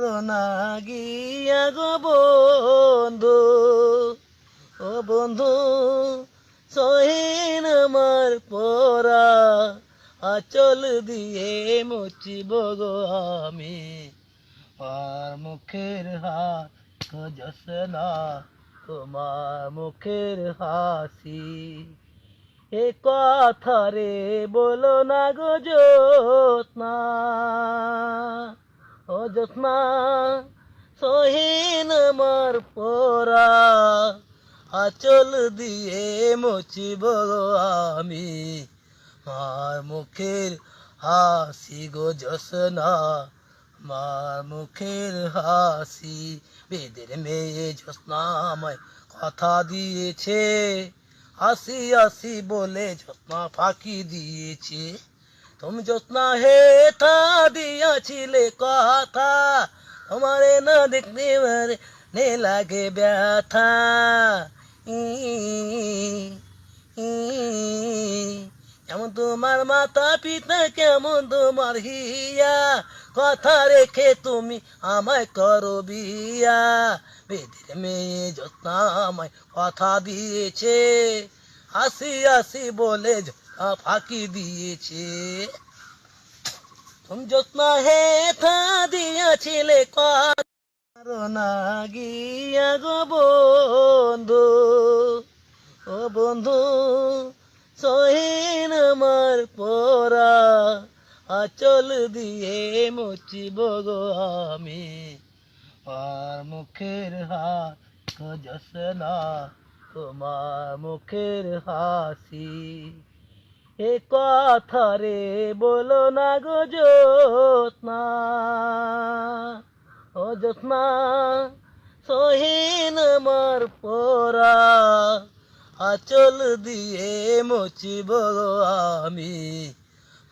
না গিয়া গো বন্ধু, ও বন্ধু, সহিন আমার পরা, আচল দিয়ে মুচিব গো আমি। আর মুখের হাত খোঁজস না তোমার মুখের হাসি। এ কথা রে বলো না গো ও জ্যোৎস্না সহিন আমার পরা, আচল দিয়ে মুচিব গো আমি। মার মুখের হাসি গো জ্যোৎস্না মার মুখের হাসি, বেদের মেয়ে জ্যোৎস্না আমায় কথা দিয়েছে। হাসি হাসি বলে জ্যোৎস্না ফাঁকি দিয়েছে। তুমি জ্যোৎস্না হে থা দিয়াছিলে কথা তোমারে না দেখতে মারে নে লাগে ব্যথা কেমন তোমার মাতা পিতা কেমন তোমার হিয়া কথা রেখে তুমি আমায় করো বিয়া বেদের মেয়ে যত্না আমায় কথা দিয়েছে হাসি হাসি বলে ফাঁকি দিয়েছে। তুমি যত্না হে থা দিয়াছিলে না গিয়া গো বন্ধু। ও বন্ধু, সহিন আমার পরা আচল দিয়ে মুচিব গো আমি। আর মুখের হাত খোঁজস না তোমার মুখের হাসি। এ কথা রে বলো না গো জ্যোৎস্না। ও জ্যোৎস্না, সহিন আমার পরা আচল দিয়ে মুচিব আমি।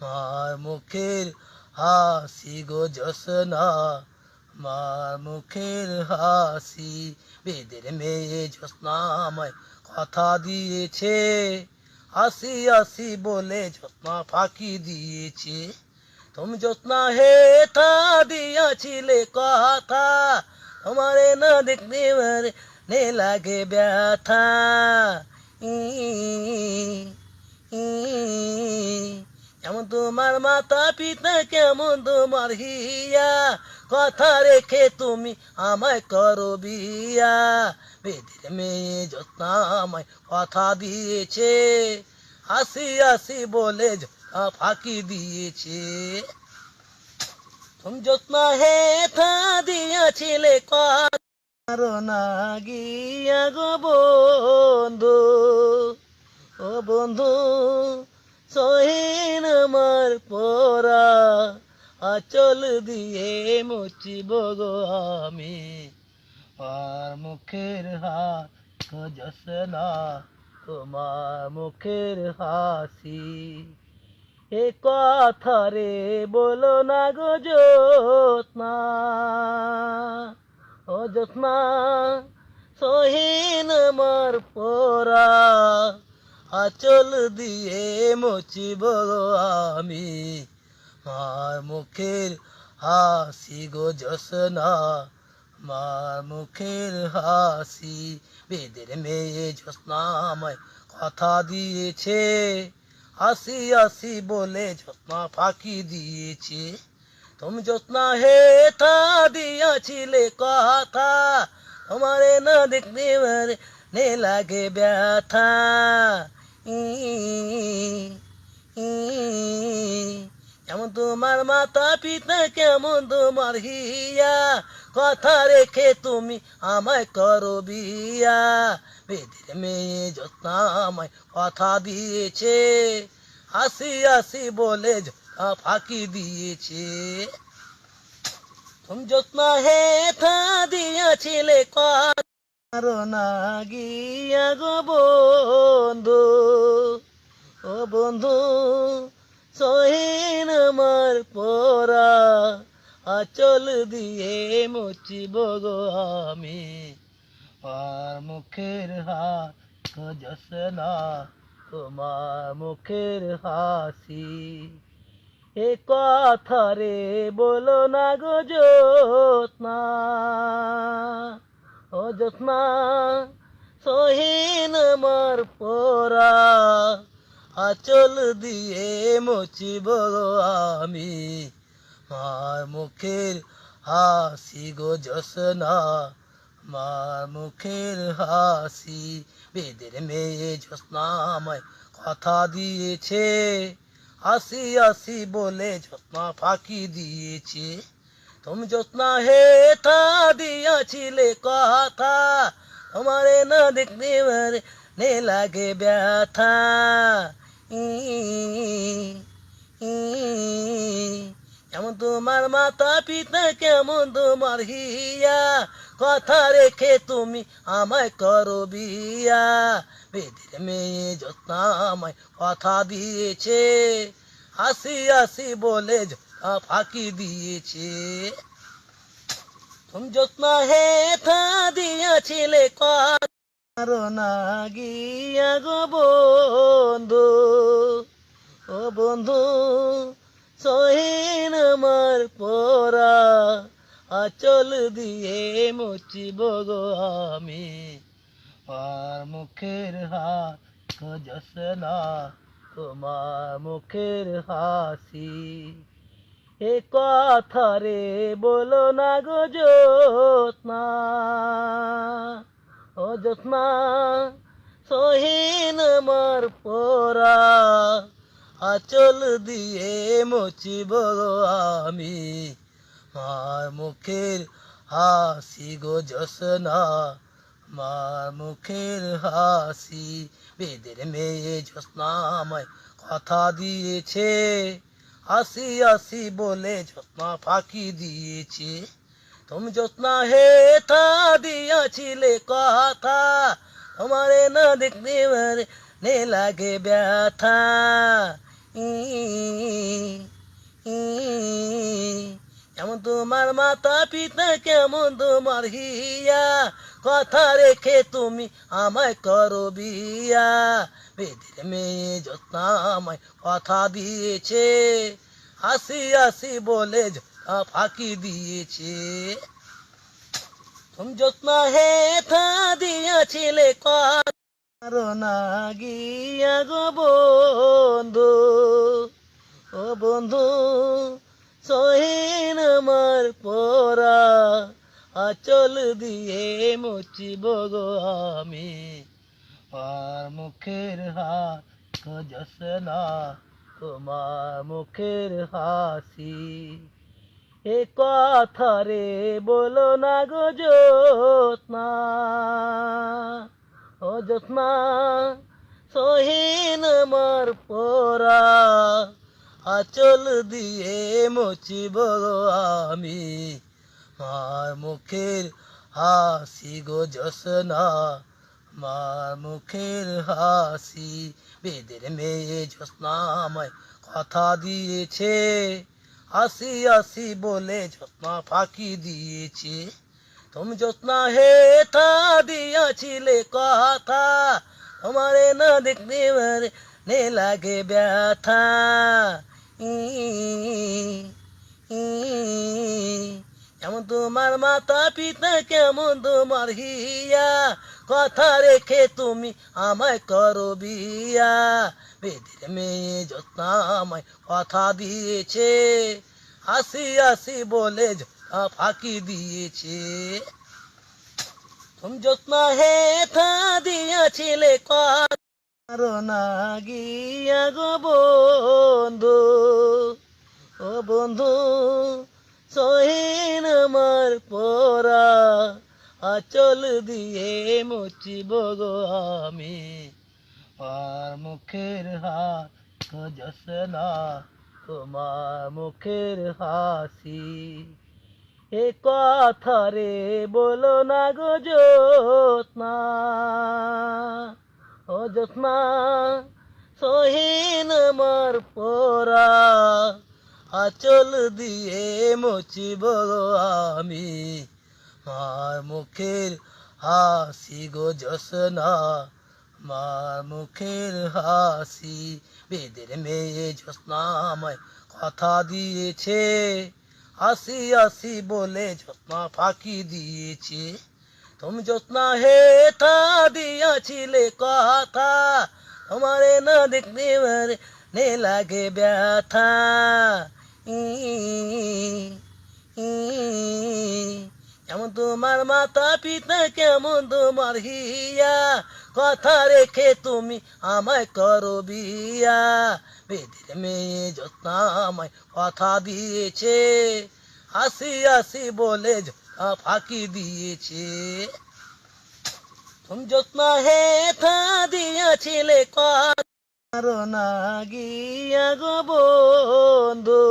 মার মুখের হাসি গো জ্যোৎস্না, মার মুখের হাসি, বেদের মেয়ে জ্যোৎস্না আমায় কথা দিয়েছে। হাসি হাসি বলে জ্যোৎস্না ফাঁকি দিয়েছে। তুমি জ্যোৎস্না হে থা দিয়াছিলে কথা, তোমারে না দেখতে মারে নে লাগে ব্যথা। কেমন তোমার মাতা পিতা, কেমন তোমার হিয়া? কথা রেখে তুমি আমায় করো বিয়া। বেদের মেয়ে যত্না কথা দিয়েছে। হাসি হাসি বলে ফাঁকি দিয়েছে। তুমি যত্না হে থা দিয়াছিলে না গিয়া গো বন্ধু। ও বন্ধু, সহিন আমার পরা আচল দিয়ে মুচিব গো আমি। আর মুখের খোঁজস না তোমার মুখের হাসি। এ কথা রে বলো না গো জ্যোৎস্না, ও জ্যোৎস্না, সহিন আমার পরা আচল দিয়ে মুচিব আমি। মার মুখের হাসি গো জ্যোৎস্না মার মুখের হাসি বেদের মেয়ে জ্যোৎস্না আমায় কথা দিয়েছে। হাসি হাসি বলে জ্যোৎস্না ফাঁকি দিয়েছে। তুমি জ্যোৎস্না হে থা দিয়াছিলে কথা তোমারে না দেখতে মারে নে লাগে ব্যথা। ই, ই, কেমন তোমার মাতা পিতা কেমন তোমার হিয়া? কথা রেখে তুমি আমায় করো বিয়া। বেদের মেয়ে যত্না আমায় কথা দিয়েছে। হাসি হাসি বলে ফাঁকি দিয়েছে। তুমি যত্না হে থা দিয়াছিলে না গিয়া গো বন্ধু। ও বন্ধু সহিন আমার পরা, আচল দিয়ে মুচিব গো আমি। আর মুখের হাত খোঁজস না তোমার মুখের হাসি। এ কথা রে বলো না গো জ্যোৎস্না, ও জ্যোৎস্না, সহিন আমার পরা আচল দিয়ে মুছিব গো আমি। মার মুখের হাসি গো জোসনা, মার মুখের হাসি, বেদের মেয়ে জোসনা আমায় কথা দিয়েছে। আসি আসি বলে জোসনা ফাঁকি দিয়েছে। তুমি জোসনা হে থা দিয়াছিলে কথা, তোমারে না দেখতে নে লাগে ব্যথা। ই, তোমার মাতা পিতা কেমন তোমার হিয়া? কথা রেখে তুমি আমায় করো বিয়া। বেদের মেয়ে যত্ন আমায় কথা দিয়েছে। আসি আসি বলে ফাঁকি দিয়েছে। তুমি যত্ন হে থা দিয়াছিলে কারও না গিয়া গো বন্ধু, ও বন্ধু, সহিন আমার পরা আচল দিয়ে মুচিব গো আমি। আর মুখের হাত খোঁজস না তোমার মুখের হাসি। এ কথা রে বলো না গো জ্যোৎস্না ও জ্যোৎস্না সহিন আমার পরা আচল দিয়ে মুচিব গো আমি। মার মুখের হাসি গো জোসনা মার মুখের হাসি, বেদের মেয়ে জোসনা আমায় কথা দিয়েছে। আসি আসি বলে জোসনা ফাঁকি দিয়েছে। তুমি জোসনা হে থা দিয়াছিলে কথা তোমারে না দেখতে মারে নে লাগে ব্যথা যেমন তোমার মাতা পিতা কেমন তোমার হিয়া কথা রেখে তুমি আমায় করো বিয়া বেদের মেয়ে যত্ন আমায় কথা দিয়েছে আসি আসি বলে যত্না ফাঁকি দিয়েছে। তুমি যত্ন হে থা দিয়াছিলে না গিয়া গো বন্ধু? ও বন্ধু, সহিন আমার পরা আচল দিয়ে মুচিব গো আমি। আর মুখের হাত খোঁজস তোমার মুখের হাসি। এ কথা রে বলো না গো জ্যোৎস্না। ও জ্যোৎস্না, সহিন আমার পরা আচল দিয়ে মুচিব আমি। মার মুখের হাসি গো জোসনা মার মুখের হাসি, বেদের মেয়ে জোসনা আমায় কথা দিয়েছে। আসি আসি বলে যত্না ফাঁকি দিয়েছে। তুমি যত্না হে থা দিয়াছিলে কথা, তোমারে না দেখতে মারে নে লাগে ব্যথা। যেমন তোমার মাতা পিতা কেমন তোমার হিয়া কথা রেখে তুমি আমায় করো বিয়া। বেদের মেয়ে যত্ন আমায় কথা দিয়েছে। আসি আসি বলে ফাঁকি দিয়েছে। তুমি যত্ন হে থা দিয়াছিলে না গিয়া গো বন্ধু। ও বন্ধু, সহিন আমার পরা আচল দিয়ে মুচিব গো আমি। আর মুখের হাত খোঁজস না, তোমার মুখের হাসি। এ কথা রে বলো না গো জ্যোৎস্না। ও জ্যোৎস্না, সহিন পরা আচল দিয়ে মুচিব আমি। মার মুখের হাসি গো জোসনা মার মুখের হাসি। বেদের মেয়ে জোসনা আমায় কথা দিয়েছে আসি আসি বলে যত্ন ফাঁকি দিয়েছে। তুমি যত্ন হে থা দিয়াছিলে কথা তোমারে না দেখতে পারে নে লাগে ব্যথা। ই, ই, যেমন তোমার মাতা পিতা, কেমন তোমার হিয়া? কথা রেখে তুমি আমায় করো বিয়া। বেদের মেয়ে যত্ন আমায় কথা দিয়েছে। আসি আসি বলে ফাঁকি দিয়েছে। তুমি যত্ন হে থা দিয়াছিলে না গিয়া গো বন্ধু।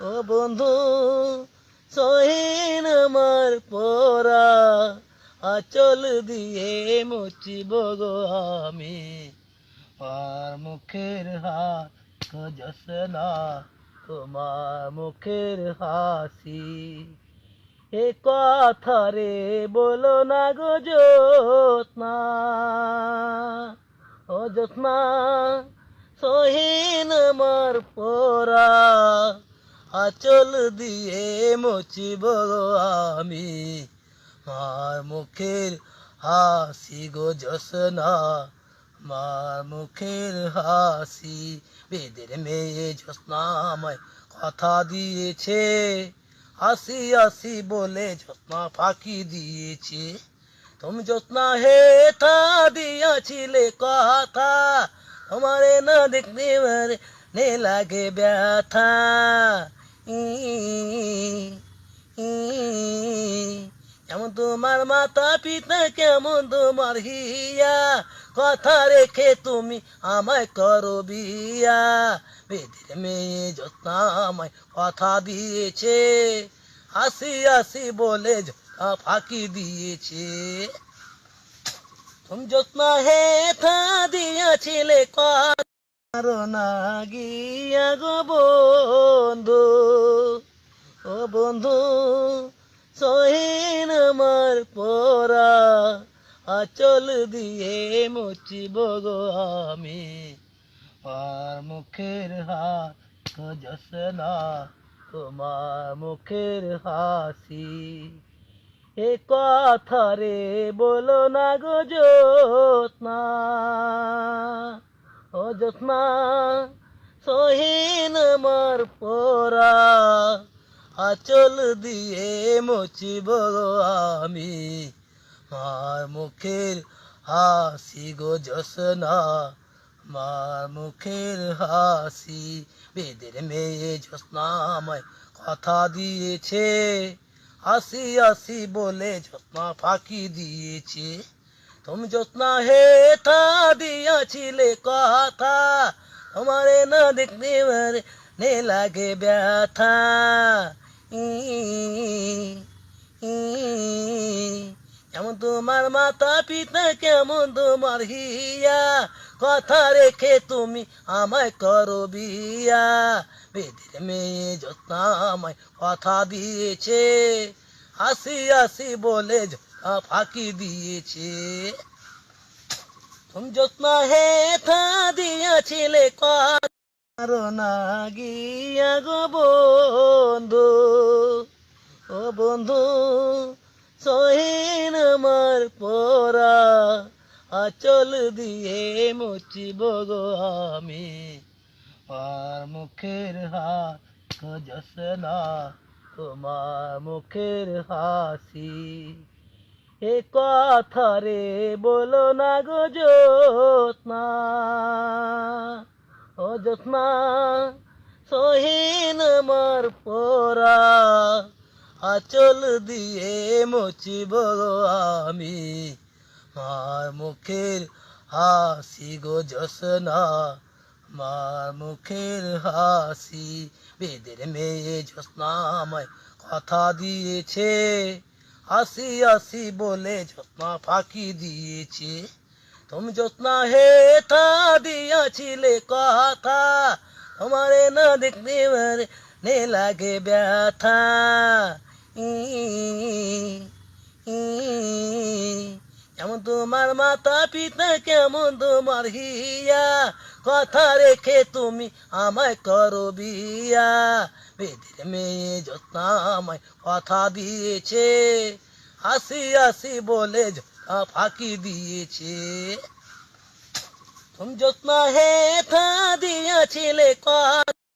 ও বন্ধু সহিন আমার পরা, আচল দিয়ে মুচিব গো আমি। আর মুখের হাত খোঁজস না, তোমার মুখের হাসি। এ কথা রে বলো না গো জ্যোৎস্না, ও জ্যোৎস্না, সহিন আমার পরা আচল দিয়ে মুচিব আমি। মার মুখের হাসি গো জসনা, মার মুখের হাসি, বেদের মেয়ে জোসনা আমায় কথা দিয়েছে। হাসি হাসি বলে যত্না ফাঁকি দিয়েছে। তুমি যত্না হে থা দিয়াছিলে কথা, তোমারে না দেখতে পারে, নে লাগে ব্যথা। ই, তোমার মাতা পিতা কেমন তোমার হিয়া? কথা রেখে তুমি আমায় করো বিয়া। বেদের মেয়ে যত্ন আমায় কথা দিয়েছে। হাসি হাসি বলে ফাঁকি দিয়েছে। তুমি যত্ন হে থা দিয়াছিলে কারও না গিয়া গো বন্ধু, ও বন্ধু, সহিন আমার পরা, আচল দিয়ে মুচিব গো আমি। আর মুখের হাত খোঁজস না, তোমার মুখের হাসি। এ কথা রে বলো না গো জ্যোৎস্না ও জ্যোৎস্না সহিন আমার পরা, আচল দিয়ে মুচিব আমি। মার মুখের হাসি গো জসনা মার মুখের হাসি, বেদের মেয়ে জোসনা আমায় কথা দিয়েছে। আসি আসি বলে যত্ন ফাঁকি দিয়েছে। তুমি যত্ন হে থা দিয়াছিলে কথা তোমারে না দেখতে পারে নে লাগে ব্যথা যেমন তোমার মাতা পিতা কেমন তোমার হিয়া কথা রেখে তুমি আমায় করো বিয়া। বেদের মেয়ে যত্ন আমায় কথা দিয়েছে। আসি আসি বলে যত্ন ফাঁকি দিয়েছে। তুমি যত্ন হে থা দিয়াছিলে না গিয়া গো বন্ধু। ও বন্ধু, সহিন আমার পরা আচল দিয়ে মুচিব গো আমি। আর মুখের হাত খোঁজস না তোমার মুখের হাসি। এ কথা রে বলো না গো জ্যোৎস্না। ও জ্যোৎস্না, সহিন আমার পরা আচল দিয়ে মুচিব আমি। মার মুখের হাসি গো জসনা মার মুখের হাসি, বেদের মেয়ে জোসনা আমায় কথা দিয়েছে। আসি হাসি বলে যত্ন ফাঁকি দিয়েছে। তুমি যত্ন হে থা দিয়াছিলে কথা তোমারে না দেখতে পারে নে লাগে ব্যথা। ই, তোমার মাতা পিতা কেমন তোমার হিয়া কথা রেখে তুমি আমায় করো বিয়া। বেদের মেয়ে যত্নামায় কথা দিয়েছে। আসি আসি বলে ফাঁকি দিয়েছে। তুমি যত্ন হে থা দিয়েছিলে কথা